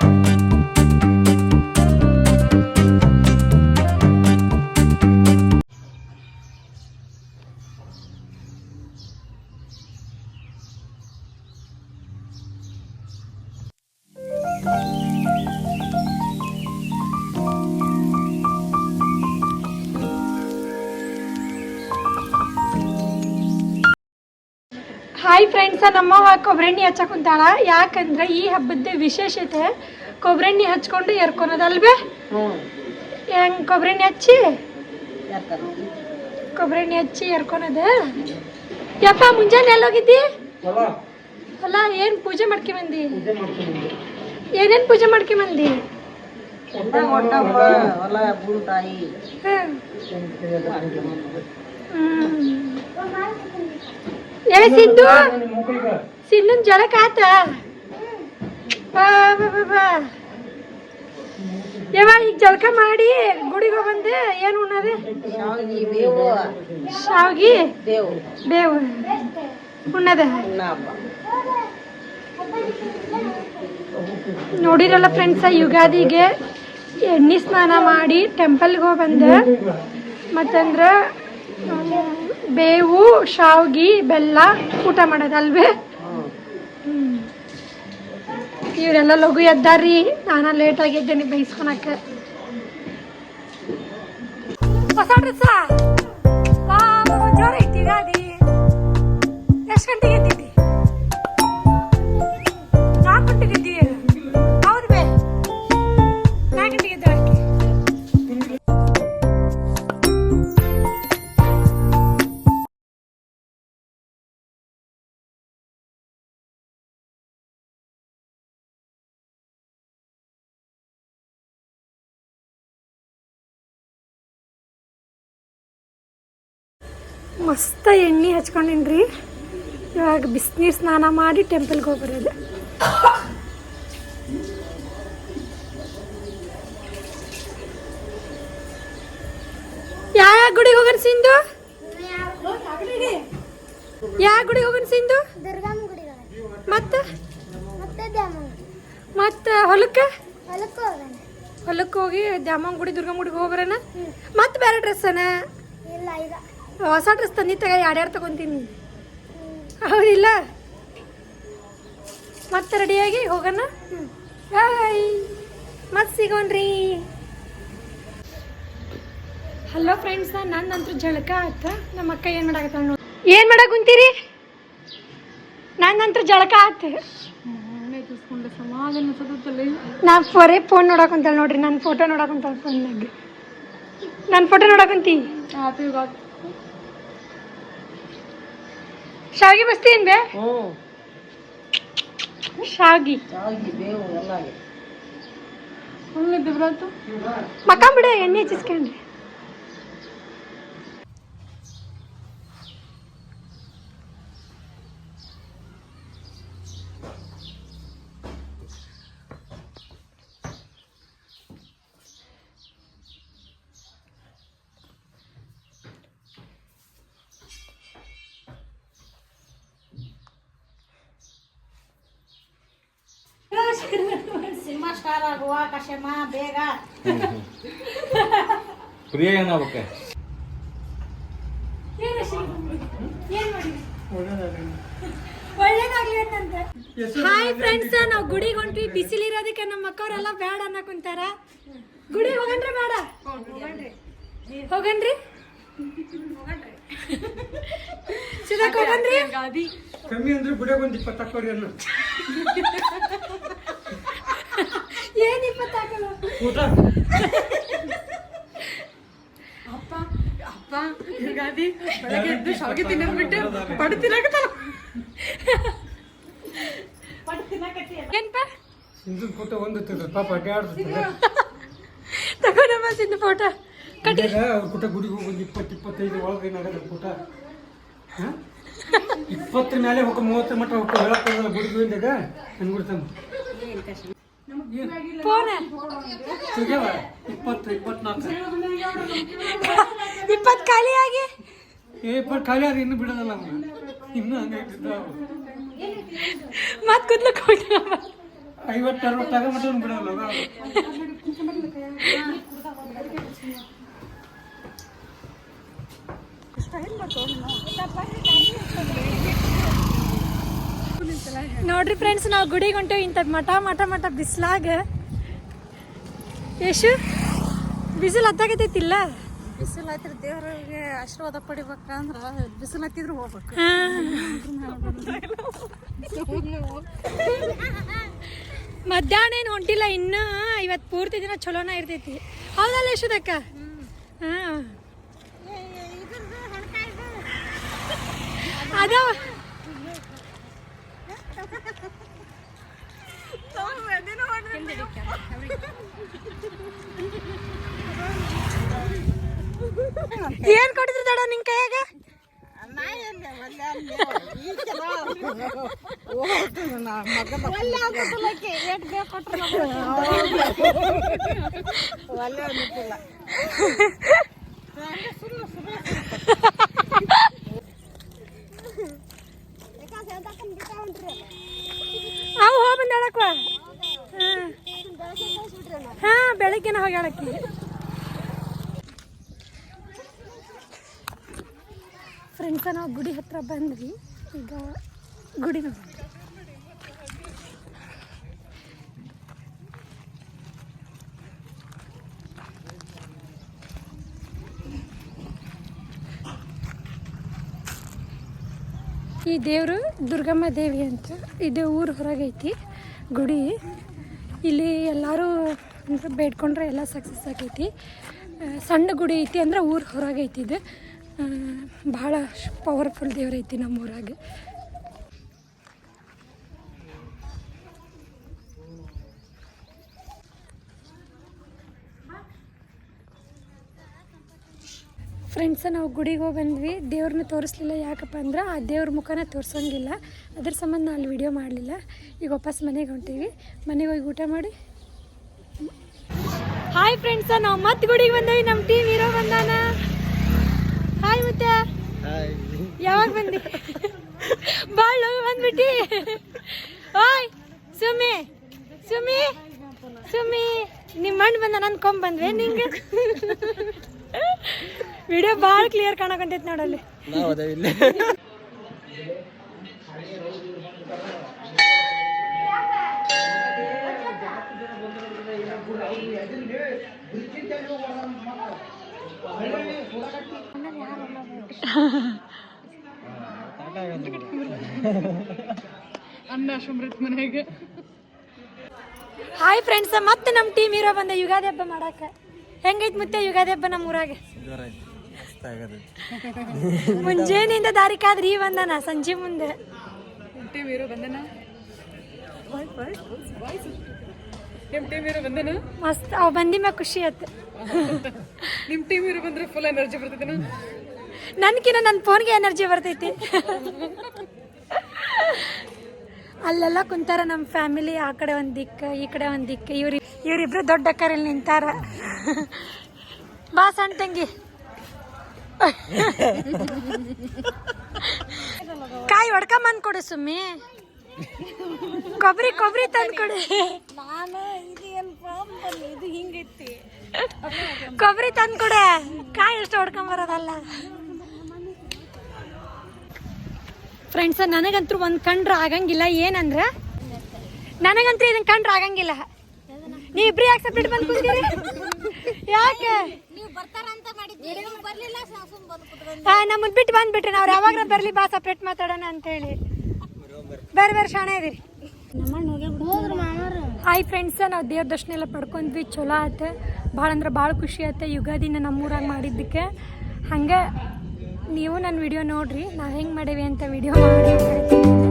Bye. Hi friends ನಮ್ಮವ್ವ ಕೊಬ್ಬರೆಣ್ಣೆ ಹಚ್ಚಕುಂತಾಳ ಯಾಕಂದ್ರೆ ಈ ಹಬ್ಬದ ವಿಶೇಷತೆ ಕೊಬ್ಬರೆಣ್ಣೆ ಹಚ್ಕೊಂಡು ಎರ್ಕೊನೋದಲ್ವೇ ಹೆಂಗೆ ಕೊಬ್ಬರೆಣ್ಣೆ ಹಚ್ಚಿ? ಯಾಕಂದ್ರೆ ಕೊಬ್ಬರೆಣ್ಣೆ ಹಚ್ಚಿ ಎರ್ಕೊನದ ಯಪ್ಪ ಮುಂಜಾನೆ ಎಲ್ಲೋಗಿದ್ದಿ? ಅಲ್ಲ ಏನ್ ಪೂಜೆ ಮಾಡ್ಕೆ ಬಂದಿ? ಏನೇನ್ ಪೂಜೆ ಮಾಡ್ಕೆ ಬಂದಿ? ಹೊಲ ಏ ಸಿಂಧು? ಸಿಂಧುನ್ ಜಳಕ ಆತ ಯವ್ವ ಈಗ ಜಳಕ ಮಾಡಿ ಗುಡಿಗೆ ಹೋಗ್ ಬಂದೆ. ಏನು ಉಣ್ಣದೆ? ಶಾವಿಗೆ ಬೇವು. ಬೇವು. ಉಣ್ಣದ. ನೋಡಿರಲ್ಲ ಫ್ರೆಂಡ್ಸ ಯುಗಾದಿಗೆ ಎಣ್ಣೆ ಸ್ನಾನ ಮಾಡಿ ಟೆಂಪಲ್ಗೆ ಹೋಗಿ ಬಂದೆ. ಮತ್ತಂದ್ರೆ ಬೇವು, ಶಾವ್ಗಿ, ಬೆಲ್ಲ ಊಟ ಮಾಡೋದಲ್ವೇ? ಇವರೆಲ್ಲ ಲಘು ಎದ್ದಾರ್ರಿ. ನಾನು ಲೇಟ್ ಆಗಿದ್ದೇನೆ ಬೈಸ್ಕೊಳಕ ಹೊಸ ಡ್ರೆಸ್ಸಾ ಜೋರ ಐತಿ ಗಾಡಿ ಮಸ್ತ ಎಣ್ಣೆ ಹಚ್ಕೊಂಡಿನ್ರಿ. ಇವಾಗ ಬಿಸಿನೀರು ಸ್ನಾನ ಮಾಡಿ ಟೆಂಪಲ್ಗೆ ಹೋಗಿ ಬರೋದು ಯಾವ ಗುಡಿಗೆ ಹೋಗೋಣ ಸಿಂಧು? ಯಾವ ಗುಡಿಗೆ ಹೋಗೋಣ ಸಿಂಧು? ಮತ್ತೆ? ಮತ್ತೆ ಹೊಲಕ್ಕೆ? ಹೊಲಕ್ಕೆ ಹೋಗಿ ದ್ಯಾಮಂಗ್ ಗುಡಿ ದುರ್ಗಮ್ಮ ಗುಡಿಗೆ ಹೋಗ್ಬರೋಣ ಮತ್ತೆ ಬೇರೆ ಡ್ರೆಸ್ಸನ ಇಲ್ಲ ಈಗ. ಹೊಸ ಡ್ರೆಸ್ ತಂದಿ ತಗ ಯಾರ್ಯಾರು ತಗೊಂತೀನಿ. ಹೌದಿಲ್ಲ? ಮತ್ತೆ ರೆಡಿಯಾಗಿ ಹೋಗೋಣ? ಬಾಯ್ ಮತ್ತೆ ಸಿಗೋಣ್ರಿ. ಹಲೋ ಫ್ರೆಂಡ್ಸ್ ನಂದಂತೂ ಜಳಕ ಆತ. ನಮ್ಮ ಅಕ್ಕ ಏನು ಮಾಡಾಕತ್ತಾಳ ನೋಡಿ. ಏನು ಮಾಡಕ್ಕೆ ಕುಂತೀರಿ? ನಂದಂತೂ ಜಳಕ ಆತ. ನಾ ಫೋರೆ ಫೋನ್ ನೋಡಕ್ ನೋಡ್ರಿ ನನ್ನ ಫೋಟೋ ನೋಡಕ್ ಅಂತ ಫೋನ್ನಾಗ ನನ್ನ ಫೋಟೋ ನೋಡಕ್ ಕುಂತಿ? ಶಾವಿಗೆ ಏನ್ ಬೇ? ಹ್ಞೂ ಶಾವಿಗೆ ಶಾವಿಗೆ ಬೇವು ಎಲ್ಲ ಆಗಿದೆ. ಮಕ್ಕ ಬಿಡ ಎಣ್ಣೆ ಹಚ್ಚಿಸ್ಕೊಂಡ್ರಿ. ಸಿನಿಮಾ ಸ್ಟಾರ್ ಆಗುವ ಕಶಮ ಬೇಗ. ಪ್ರಿಯ ಏನಾಗ್ಬೇಕೆ? ಒಳ್ಳೇದಾಗ್ಲಿ. ಅಂತಂತ ಹಾಯ್ ಫ್ರೆಂಡ್ಸ್ ನಾವು ಗುಡಿಗೆ ಹೊಂಟ್ವಿ. ಬಿಸಿಲಿರೋದಕ್ಕೆ ನಮ್ಮ ಅಕ್ಕವರೆಲ್ಲ ಬೇಡ ಅನ್ನ ಕುಂತಾರ. ಗುಡಿಗೆ ಹೋಗನ್ರಿ ಬೇಡ? ಹೋಗನ್ರಿ ಚಿದಕ್ ಹೋಗನ್ರಿ ಕಮ್ಮಿ ಅಂದ್ರೆ ಗುಡಿಯಾಗ ಒಂದು ಇಪ್ಪತ್ತು ಇಪ್ಪತ್ತಾಕಲ್ಲ ಊಟ ಅಪ್ಪ ಅಪ್ಪ ಯುಗಾದಿ ಬೆಳಗ್ಗೆ ಎದ್ದು ಶಾವಿಗೆ ತಿನ್ನೋದ್ಬಿಟ್ಟು ಪಡು ತಿನ್ನಕತ್ತಲ್ಲ ಏನ್ಪ? ಹಿಂದಿನ ಫೋಟೋ ಒಂದು ಇರ್ತದೆ ಪಾಪ ಅಡ್ಡಾಡ್ತದೆ ತಗೊಂಡಮ್ಮ ಸಿಂದು ಫೋಟೋ ಕಟ್ಟಿ. ಅವ್ರ ಕೂಟ ಗುಡಿಗೆ ಹೋಗಿ ಒಂದು ಇಪ್ಪತ್ತು ಇಪ್ಪತ್ತೈದು ಒಳಗೆ ಏನಾಗಲ್ಲ ಇಪ್ಪತ್ತರ ಮೇಲೆ ಹೋಗ ಮೂವತ್ತರ ಮಟ್ಟ ಹೋಗ ಹೇಳಕ್ಕಾಗಲ್ಲ ಗುಡಿಗೆ ಬಿಡ್ತಾನೆ ಇಪ್ಪತ್ತು ಇಪ್ಪತ್ನಾಲ್ಕು. ಇಪ್ಪತ್ತು ಖಾಲಿ ಆಗಿ. ಏ ಇಪ್ಪತ್ತು ಖಾಲಿ ಆದ್ರೆ ಇನ್ನು ಬಿಡೋದಲ್ಲ ಇನ್ನೂ ಹಂಗೆ ಇಟ್ಟಿದ್ದ ಮತ್ ಕುದ್ಲಕ್ ಹೋಗ್ತಾವ ಐವತ್ತು ಅರವತ್ತು ಆಗ ಮಟ್ಟ ಬಿಡಲ್ಲ ನೋಡ್ರಿ ಫ್ರೆಂಡ್ಸ್ ನಾವು ಗುಡಿಗೆ ಹೊಂಟೇವಿ ಇಂಥ ಮಠ ಮಠ ಮಠ ಬಿಸಿಲಾಗ. ಯಶು ಬಿಸಿಲು ಹತ್ತಾಗತೈತಿಲ್ಲ? ಬಿಸಿಲು ಹತ್ತಿರ ದೇವರಿಗೆ ಆಶೀರ್ವಾದ ಪಡಿಬೇಕಂದ್ರ ಬಿಸಿಲು ಹತ್ತಿದ್ರು ಹೋಗ್ಬೇಕು. ಮಧ್ಯಾಹ್ನ ಏನು ಹೊಂಟಿಲ್ಲ ಇನ್ನು ಇವತ್ತು ಪೂರ್ತಿ ದಿನ ಚಲೋನ ಇರ್ತೈತಿ. ಹೌದಲ್ಲ ಯಶೋದಕ್ಕ ಹಾ. ಅದ ಏನ್ ಕೊಟ್ಟಿದ್ರು ದಡ ನಿನ್ ಕೈಯಾಗ? ಅವು ಹೋಗಿ ಬಂದಾಳಕ್ವ? ಹಾ, ಬೆಳಗ್ಗೆನ ಹೋಗ್ಯಾಳಕ್ಕೆ ಫ್ರೆಂಡ್ಸ ನಾವು ಗುಡಿ ಹತ್ರ ಬಂದ್ವಿ. ಈಗ ಗುಡಿ ಈ ದೇವರು ದುರ್ಗಮ್ಮ ದೇವಿ ಅಂತ, ಇದು ಊರು ಹೊರಗೈತಿ, ಗುಡಿ. ಇಲ್ಲಿ ಎಲ್ಲರೂ ಅಂದ್ರೆ ಬೇಡ್ಕೊಂಡ್ರೆ ಎಲ್ಲ ಸಕ್ಸಸ್ ಆಗೈತಿ. ಸಣ್ಣ ಗುಡಿ ಐತಿ ಅಂದ್ರೆ ಊರು ಹೊರಗೈತಿ ಇದು. ಭಾಳ ಪವರ್ಫುಲ್ ದೇವ್ರು ಐತಿ ನಮ್ಮ ಊರಾಗೆ. ಫ್ರೆಂಡ್ಸ ನಾವು ಗುಡಿಗೆ ಹೋಗಿ ಬಂದ್ವಿ. ದೇವ್ರನ್ನ ತೋರಿಸ್ಲಿಲ್ಲ ಯಾಕಪ್ಪ ಅಂದ್ರೆ ಆ ದೇವ್ರ ಮುಖನ ತೋರಿಸೋಂಗಿಲ್ಲ. ಅದ್ರ ಸಂಬಂಧ ಅಲ್ಲಿ ವಿಡಿಯೋ ಮಾಡಲಿಲ್ಲ. ಈಗ ವಾಪಸ್ ಮನೆಗೆ ಹೊಂಟೀವಿ. ಮನೆಗೆ ಹೋಗಿ ಊಟ ಮಾಡಿ. ಹಾಯ್ ಫ್ರೆಂಡ್ಸ್ ನಾವು ಮತ್ತೆ ಗುಡಿಗೆ ಬಂದವಿ ನಮ್ಮ ಟೀಮ್ ಹೀರೋ ಬಂದಾನ. ಹಾಯ್ ಮತ್ತೆ ಯಾವಾಗ ಬಂದಿ? ಬಾಳ್ ಬಂದ್ಬಿಟ್ಟಿ. ಹಾಯ್ ಸುಮಿ ಸುಮಿ ಸುಮಿ. ನಿಮ್ಮ ಮಣ್ಣು ಬಂದ ಕೊಂಬ್ ಬಂದ್ವೆ, ನಿಂಗೆ? ವಿಡಿಯೋ ಭಾಳ ಕ್ಲಿಯರ್ ಕಾಣಕಂತೈತಿ ನೋಡಲ್ಲಿ ಅನ್ನ ಮನೆಗೆ. ಹಾಯ್ ಫ್ರೆಂಡ್ಸ್ ಮತ್ತೆ ನಮ್ಮ ಟೀಮ್ ಇರೋ ಬಂದ ಯುಗಾದಿ ಹಬ್ಬ ಮಾಡಕ್ಕೆ. ಹೆಂಗೈತ್ ಮತ್ತೆ ಯುಗಾದಿ ಹಬ್ಬ ನಮ್ಮ ಊರಾಗೆ? ಮುಂಜಾನೆಯಿಂದ ದಾರಿ ಕಾದ್ರಿ ಈ ಬಂದನ ಸಂಜೆ ಮುಂದೆ. ಟೀಮ್ ಹೀರೋ ಬಂದನ? ನಿಮ್ ಟೀಮ್ ಇರೋ ಬಂದನ ಮಸ್ತ್ ಅವ್ ಬಂದಿ ಮ್ಯಾಗ ಖುಷಿ ಆಯ್ತು. ನಿಮ್ಮ ಟೀಮ್ ಇರೋ ಬಂದ್ರೆ ಫುಲ್ ಎನರ್ಜಿ ಬರ್ತೈತೇನ ನನ್ಕಿನ ನನ್ನ ಫೋನ್ಗೆ ಎನರ್ಜಿ ಬರ್ತೈತಿ. ಅಲ್ಲೆಲ್ಲ ಕುಂತಾರ ನಮ್ಮ ಫ್ಯಾಮಿಲಿ ಆ ಕಡೆ ಒಂದು ದಿಕ್ಕ ಈ ಕಡೆ ಒಂದು ದಿಕ್ಕ. ಇವ್ರಿ ಇವರಿಬ್ರು ದೊಡ್ಡ ಅಕ್ಕರಲ್ಲಿ ನಿಂತಾರ. ಬಾ ಸಣ್ಣ ತಂಗಿ. ಕಾಯಿ ಹೊಡ್ಕೊಂಬಂದ್ ಕೊಡು ಸುಮ್ಮಿ. ಕೊಬ್ಬರಿ ಕೊಬ್ಬರಿ ತಂದು ಕೊಡು. ನಾನು ಇದು ಏನು ಇದು ಹಿಂಗೈತಿ. ಕೊಬ್ಬರಿ ತಂದು ಕೊಡೆ. ಕಾಯಿ ಎಷ್ಟು ಹೊಡ್ಕೊಂಬರೋದಲ್ಲ ಫ್ರೆಂಡ್ಸ ನನಗಂತೂ ಒಂದು ಕಂಡ್ರೆ ಆಗಂಗಿಲ್ಲ. ಏನಂದ್ರೆ? ನನಗಂತೂ ಇದನ್ನ ಕಂಡ್ರೆ ಆಗಂಗಿಲ್ಲ. ನೀ ಇಬ್ರು ಯಾಕೆ ಸಪ್ರೇಟ್ ಬಂದು ಕೂತೀರಿ ಯಾಕೆ? ನಮ್ಮನ್ನ ಬಿಟ್ಟು ಬಂದ್ಬಿಟ್ರಿ. ನಾವು ಯಾವಾಗ ಬರಲಿ ಬಾ ಸಪ್ರೇಟ್ ಮಾತಾಡೋಣ ಅಂತೇಳಿ. ಬೇರೆ ಬೇರೆ ಶಾಣೆ ಇದೀರಿ. ಹಾಯ್ ಫ್ರೆಂಡ್ಸ್ ನಾವು ದೇವ್ರ ದರ್ಶನ ಎಲ್ಲ ಪಡ್ಕೊಂಡ್ವಿ. ಚಲೋ ಆಯ್ತು ಭಾಳ ಅಂದ್ರೆ ಭಾಳ ಖುಷಿ ಆಯ್ತು ಯುಗಾದಿನ ನಮ್ಮೂರಾಗ ಮಾಡಿದ್ದಕ್ಕೆ. ಹಂಗೆ ನೀವು ನನ್ನ ವಿಡಿಯೋ ನೋಡ್ರಿ, ನಾವು ಹೆಂಗೆ ಮಾಡೇವಿ ಅಂತ ವಿಡಿಯೋ ಮಾಡಿ.